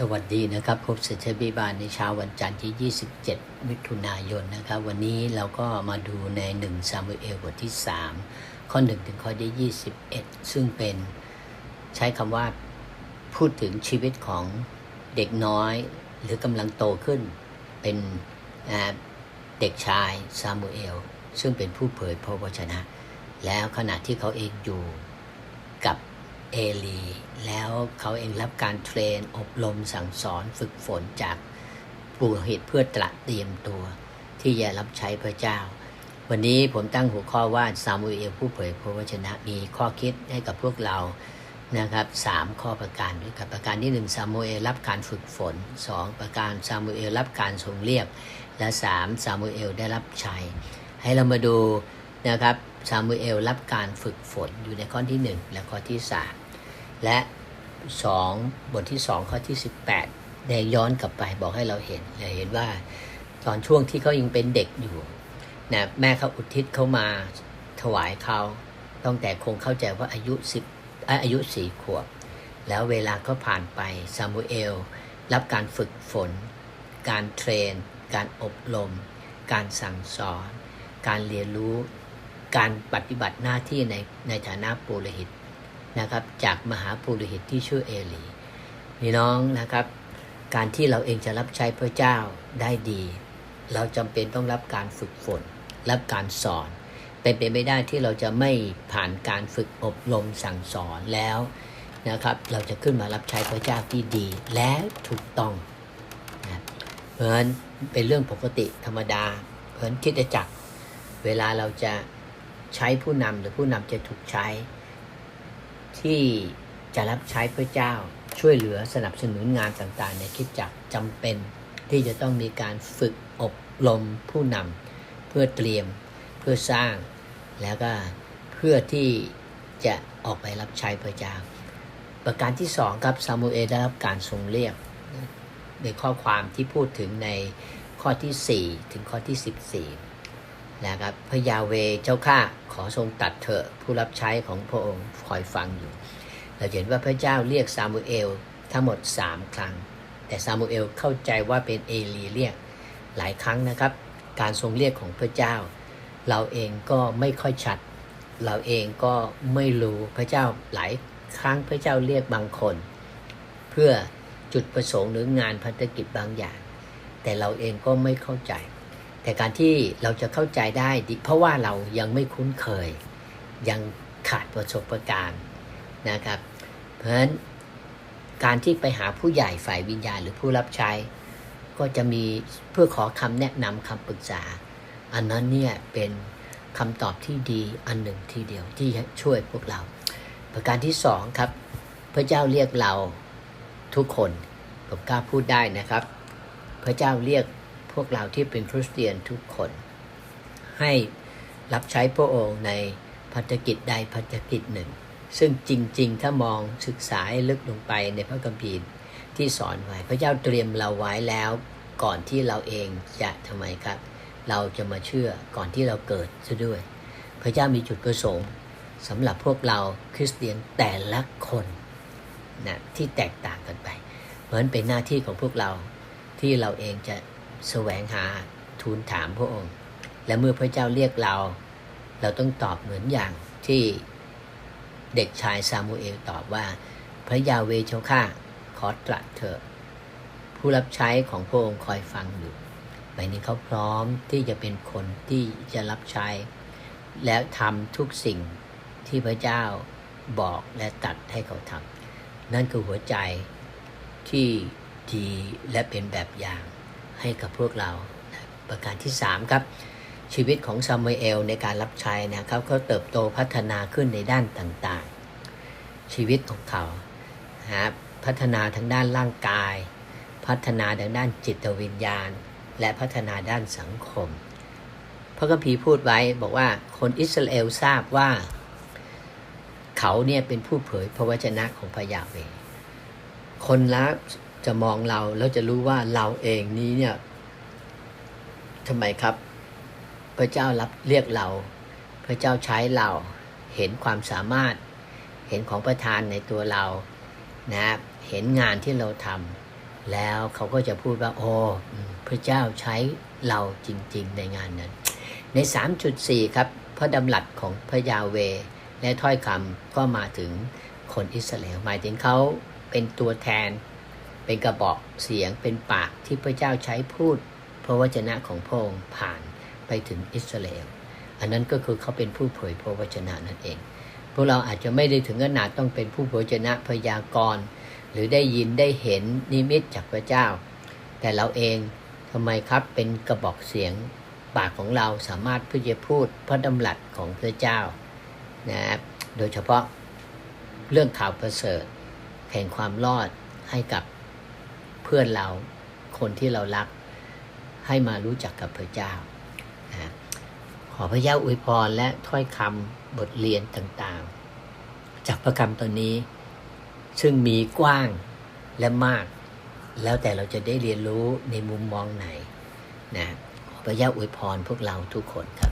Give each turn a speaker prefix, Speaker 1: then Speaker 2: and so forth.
Speaker 1: สวัสดีนะครับพบเสถียรบิบาลในเช้าวันจันทร์ที่ 27 มิถุนายนนะครับ วันนี้เราก็มาดูใน1ซามูเอลบทที่ 3 ข้อ 1 ถึงข้อที่ 21 ซึ่งเป็นใช้คำว่าพูดถึงชีวิตของเด็กน้อยหรือกำลังโตขึ้น เป็นเด็กชายซามูเอล ซึ่งเป็นผู้เผยพระวจนะ แล้วขณะที่เขาเองอยู่กับ เอลี แล้วเขาเองรับการเทรนอบรมสั่งสอนฝึกฝนจากปุโรหิตเพื่อตระเตรียมตัว ที่จะรับใช้พระเจ้า วันนี้ผมตั้งหัวข้อว่าซามูเอลผู้เผยพระวจนะมีข้อคิดให้กับพวกเรานะครับสามข้อประการด้วยกันประการที่หนึ่งซามูเอลรับการฝึกฝนสองประการซามูเอลรับการทรงเรียก และสามซามูเอลได้รับใช้ให้เรามาดูนะครับซามูเอลรับการฝึกฝนอยู่ในข้อที่หนึ่งและข้อที่สาม และสองบทที่สองข้อที่สิบแปดได้ย้อนกลับไปบอกให้เราเห็นเราเห็นว่าตอนช่วงที่เขายังเป็นเด็กอยู่นะแม่เขาอุทิศเขามาถวายเขาตั้งแต่คงเข้าใจว่าอายุสิบอายุสี่ขวบ แล้วเวลาก็ผ่านไปซามูเอลรับการฝึกฝน การเทรน การอบรม การสั่งสอน การเรียนรู้ การปฏิบัติหน้าที่ในในฐานะปุโรหิต นะครับจากมหาปุโรหิตที่ชื่อเอลีพี่น้องนะครับ การที่เราเองจะรับใช้พระเจ้าได้ดี เราจำเป็นต้องรับการฝึกฝน รับการสอน เป็นไปไม่ได้ที่เราจะไม่ผ่านการฝึกอบรมสั่งสอนแล้วนะครับเราจะขึ้นมารับใช้พระเจ้าที่ดีและถูกต้องนะเพราะฉะนั้นเป็นเรื่องปกติธรรมดา เพราะฉะนั้นคิดจะจักเวลาเราจะใช้ผู้นำหรือผู้นำจะถูกใช้ ที่จะรับใช้พระเจ้าช่วยเหลือสนับสนุนงานต่างๆ ในคิดจักรจำเป็นที่จะต้องมีการฝึกอบรมผู้นำเพื่อเตรียมเพื่อสร้าง แล้วก็เพื่อที่จะออกไปรับใช้พระเจ้า ประการที่สองครับซามูเอลได้รับการทรงเรียกในข้อความที่พูดถึงในข้อที่ 4 ถึงข้อที่ 14 นะครับพระยาเวเจ้าข้าขอทรงตัดเถอะผู้รับใช้ของพระองค์คอยฟังอยู่ เราเห็นว่าพระเจ้าเรียกซามูเอลทั้งหมด 3 ครั้ง แต่ซามูเอลเข้าใจว่าเป็นเอลีเรียกหลายครั้งนะครับ การทรงเรียกของพระเจ้า เราเองก็ไม่ค่อยชัด เราเองก็ไม่รู้พระเจ้าหลายครั้งพระเจ้าเรียกบางคน เพื่อจุดประสงค์หรืองานพันธกิจบางอย่าง แต่เราเองก็ไม่เข้าใจ แต่การที่เราจะเข้าใจได้เพราะว่าเรายังไม่คุ้นเคย ยังขาดประสบการณ์นะครับ เพราะฉะนั้นการที่ไปหาผู้ใหญ่ฝ่ายวิญญาณหรือผู้รับใช้ ก็จะมีเพื่อขอคำแนะนำคำปรึกษา อันนั้นเนี่ยเป็นคำตอบที่ดีอันหนึ่งทีเดียวที่ช่วยพวกเรา ประการที่สองครับ พระเจ้าเรียกเราทุกคนผมกล้าพูดได้นะครับ พระเจ้าเรียก วกเราที่เป็นคริสเตียนทุกคน ให้รับใช้พระองค์ในพันธกิจใดพันธกิจหนึ่ง ซึ่งจริง ๆ ถ้ามองศึกษาให้ลึกลงไปในพระคัมภีร์ที่สอนไว้ พระเจ้าเตรียมเราไว้แล้วก่อนที่เราเองจะทำไมครับ เราจะมาเชื่อก่อนที่เราเกิดซะด้วย พระเจ้ามีจุดประสงค์สำหรับพวกเราคริสเตียนแต่ละคนนะที่แตกต่างกันไป เพราะฉะนั้นเป็นหน้าที่ของพวกเราที่เราเองจะ แสวงหาทูลถามพระองค์ และเมื่อพระเจ้าเรียกเรา เราต้องตอบเหมือนอย่างที่เด็กชายซามูเอลตอบว่า พระยาเวเจ้าข้าขอตรัสเถอะผู้รับใช้ของพระองค์คอยฟังอยู่หมายนี้เขาพร้อมที่จะเป็นคนที่จะรับใช้ แล้วทำทุกสิ่งที่พระเจ้าบอกและตัดให้เขาทำนั่นคือหัวใจที่ดีและเป็นแบบอย่าง ให้กับพวกเรา ประการที่ 3 ครับ ชีวิตของซามูเอลในการรับใช้นะครับเขาเติบโตพัฒนาขึ้นในด้านต่างๆ ชีวิตของเขานะพัฒนาทางด้านร่างกาย พัฒนาทางด้านจิตวิญญาณ และพัฒนาด้านสังคม พระคัมภีร์พูดไว้บอกว่าคนอิสราเอลทราบว่า เขาเนี่ยเป็นผู้เผยพระวจนะของพระยาเวคนละ จะมองเราแล้วจะรู้ว่าเราเองนี้เนี่ยทำไมครับ พระเจ้ารับเรียกเรา พระเจ้าใช้เราเห็นความสามารถ เห็นของประทานในตัวเรานะเห็นงานที่เราทำแล้วเขาก็จะพูดว่าโอ้พระเจ้าใช้เราจริง ๆ ในงานนั้น ใน 3.4 ครับพระดำรัสของพระยาเว และถ้อยคำก็มาถึงคนอิสราเอลหมายถึงเขาเป็นตัวแทน เป็นกระบอกเสียงเป็นปากที่พระเจ้าใช้พูด พระวจนะของพระองค์ผ่านไปถึงอิสราเอลอันนั้นก็คือเขาเป็นผู้เผยพระวจนะนั่นเอง พวกเราอาจจะไม่ได้ถึงขนาดต้องเป็นผู้เผยพระวจนะพยากรณ์หรือได้ยินได้เห็นนิมิตจากพระเจ้า แต่เราเองทำไมครับเป็นกระบอกเสียงปากของเราสามารถพื่จะพูดพระดำรัสของพระเจ้านะครับโดยเฉพาะเรื่องข่าวประเสริฐแห่งความรอดให้กับ เพื่อนเราคนที่เรารักให้มารู้จักกับพระเจ้า ขอพระเจ้าอวยพรและถ้อยคำบทเรียนต่างๆ จากพระคำตอนนี้ ซึ่งมีกว้างและมาก แล้วแต่เราจะได้เรียนรู้ในมุมมองไหนนะขอพระเจ้าอวยพรพวกเราทุกคนครับ